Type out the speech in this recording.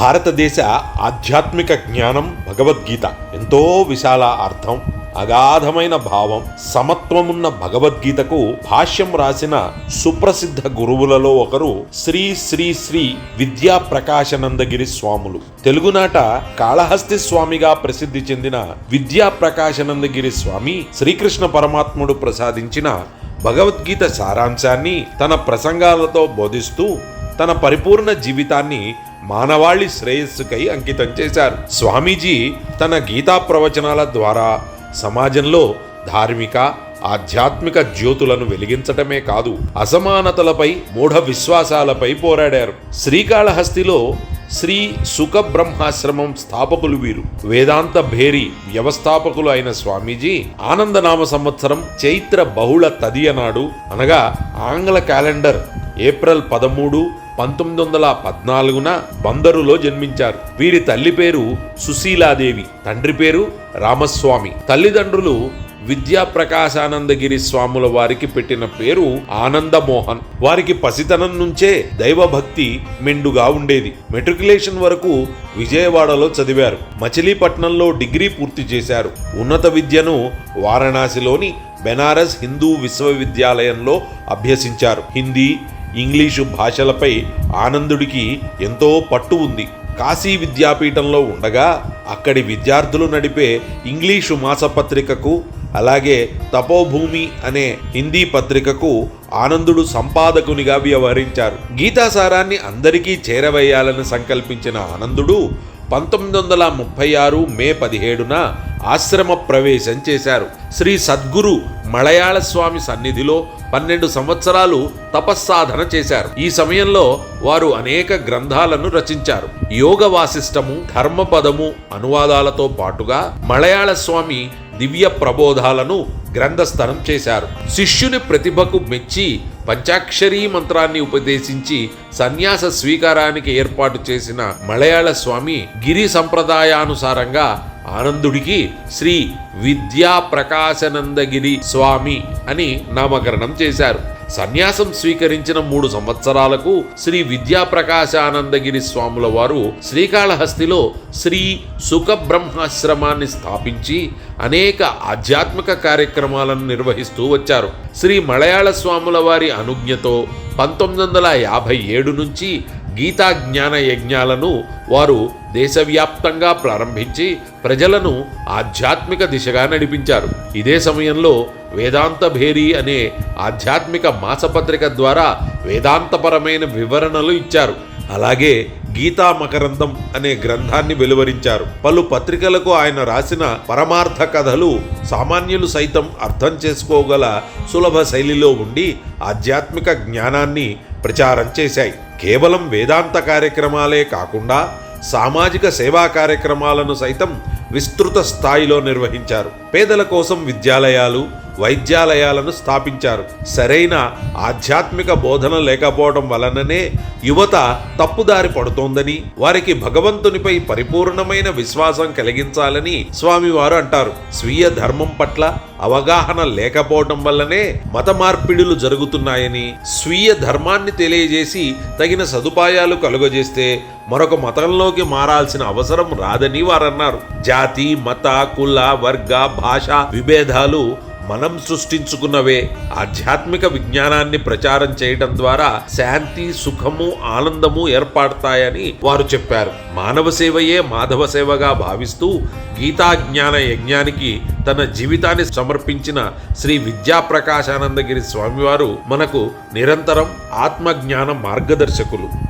భారతదేశ ఆధ్యాత్మిక జ్ఞానం భగవద్గీత. ఎంతో విశాల అర్థం అగాధమైన భావం సమత్వమున్న భగవద్గీతకు భాష్యం రాసిన సుప్రసిద్ధ గురువులలో ఒకరు శ్రీ శ్రీ శ్రీ విద్యా ప్రకాశనందగిరి స్వాములు. తెలుగునాట కాళహస్తి స్వామిగా ప్రసిద్ధి చెందిన విద్యా ప్రకాశనందగిరి స్వామి శ్రీకృష్ణ పరమాత్ముడు ప్రసాదించిన భగవద్గీత సారాంశాన్ని తన ప్రసంగాలతో బోధిస్తూ తన పరిపూర్ణ జీవితాన్ని మానవాళి శ్రేయస్సుకై అంకితం చేశారు. స్వామీజీ తన గీతా ప్రవచనాల ద్వారా సమాజంలో ధార్మిక ఆధ్యాత్మిక జ్యోతులను వెలిగించటమే కాదు అసమానతలపై మూఢ విశ్వాసాలపై పోరాడారు. శ్రీకాళహస్తిలో శ్రీ సుఖ బ్రహ్మాశ్రమం స్థాపకులు వీరు. వేదాంత భేరి వ్యవస్థాపకులు అయిన స్వామీజీ ఆనందనామ సంవత్సరం చైత్ర బహుళ తదియ నాడు అనగా ఆంగ్ల క్యాలెండర్ ఏప్రిల్ పదమూడు పంతొమ్మిది వందల పద్నాలుగున బందరులో జన్మించారు. వీరి తల్లి పేరు సుశీలాదేవి తండ్రి పేరు రామస్వామి. తల్లిదండ్రులు విద్యా ప్రకాశానందగిరి స్వాముల వారికి పెట్టిన పేరు ఆనందమోహన్. వారికి పసితనం నుంచే దైవభక్తి మెండుగా ఉండేది. మెట్రికులేషన్ వరకు విజయవాడలో చదివారు. మచిలీపట్నంలో డిగ్రీ పూర్తి చేశారు. ఉన్నత విద్యను వారణాసిలోని బెనారస్ హిందూ విశ్వవిద్యాలయంలో అభ్యసించారు. హిందీ ఇంగ్లీషు భాషలపై ఆనందుడికి ఎంతో పట్టు ఉంది. కాశీ విద్యాపీఠంలో ఉండగా అక్కడి విద్యార్థులు నడిపే ఇంగ్లీషు మాసపత్రికకు అలాగే తపోభూమి అనే హిందీ పత్రికకు ఆనందుడు సంపాదకునిగా వ్యవహరించారు. గీతాసారాన్ని అందరికీ చేరవేయాలని సంకల్పించిన ఆనందుడు పంతొమ్మిది వందల ముప్పై ఆరు మే పదిహేడున ఆశ్రమ ప్రవేశం చేశారు. శ్రీ సద్గురు మలయాళ స్వామి సన్నిధిలో పన్నెండు సంవత్సరాలు తపస్సాధన చేశారు. ఈ సమయంలో వారు అనేక గ్రంథాలను రచించారు. యోగ వాసిష్టము ధర్మపదము అనువాదాలతో పాటుగా మలయాళ స్వామి దివ్య ప్రబోధాలను గ్రంథస్థనం చేశారు. శిష్యుని ప్రతిభకు మెచ్చి పంచాక్షరీ మంత్రాన్ని ఉపదేశించి సన్యాస స్వీకారానికి ఏర్పాటు చేసిన మలయాళ స్వామి గిరి సంప్రదాయానుసారంగా ఆనందుడికి శ్రీ విద్యా ప్రకాశనందగిరి స్వామి అని నామకరణం చేశారు. సన్యాసం స్వీకరించిన మూడు సంవత్సరాలకు శ్రీ విద్యా ప్రకాశానందగిరి స్వాముల వారు శ్రీకాళహస్తిలో శ్రీ సుఖబ్రహ్మాశ్రమాన్ని స్థాపించి అనేక ఆధ్యాత్మిక కార్యక్రమాలను నిర్వహిస్తూ వచ్చారు. శ్రీ మలయాళ స్వాముల వారి అనుజ్ఞతో పంతొమ్మిది వందల యాభై ఏడు నుంచి గీతా జ్ఞాన యజ్ఞాలను వారు దేశవ్యాప్తంగా ప్రారంభించి ప్రజలను ఆధ్యాత్మిక దిశగా నడిపించారు. ఇదే సమయంలో వేదాంత భేరి అనే ఆధ్యాత్మిక మాసపత్రిక ద్వారా వేదాంతపరమైన వివరణలు ఇచ్చారు. అలాగే గీతా మకరందం అనే గ్రంథాన్ని వెలువరించారు. పలు పత్రికలకు ఆయన రాసిన పరమార్థ కథలు సామాన్యులు సైతం అర్థం చేసుకోగల సులభ శైలిలో ఉండి ఆధ్యాత్మిక జ్ఞానాన్ని ప్రచారం చేశాయి. కేవలం వేదాంత కార్యక్రమాలే కాకుండా సామాజిక సేవా కార్యక్రమాలను సైతం విస్తృత స్థాయిలో నిర్వహించారు. పేదల కోసం విద్యాలయాలు వైద్యాలయాలను స్థాపించారు. సరైన ఆధ్యాత్మిక బోధన లేకపోవడం వలననే యువత తప్పుదారి పడుతోందని వారికి భగవంతునిపై పరిపూర్ణమైన విశ్వాసం కలిగించాలని స్వామివారు అంటారు. స్వీయ ధర్మం పట్ల అవగాహన లేకపోవడం వల్లనే మత మార్పిడులు జరుగుతున్నాయని స్వీయ ధర్మాన్ని తెలియజేసి తగిన సదుపాయాలు కలుగజేస్తే మరొక మతంలోకి మారాల్సిన అవసరం రాదని వారన్నారు. జాతి మత కుల వర్గ భాష విభేదాలు మనం సృష్టించుకున్నవే ఆధ్యాత్మిక విజ్ఞానాన్ని ప్రచారం చేయడం ద్వారా శాంతి సుఖము ఆనందము ఏర్పడతాయని వారు చెప్పారు. మానవ సేవయే మాధవ సేవగా భావిస్తూ గీతా జ్ఞాన యజ్ఞానికి తన జీవితాన్ని సమర్పించిన శ్రీ విద్యాప్రకాశానందగిరి స్వామివారు మనకు నిరంతరం ఆత్మజ్ఞాన మార్గదర్శకులు.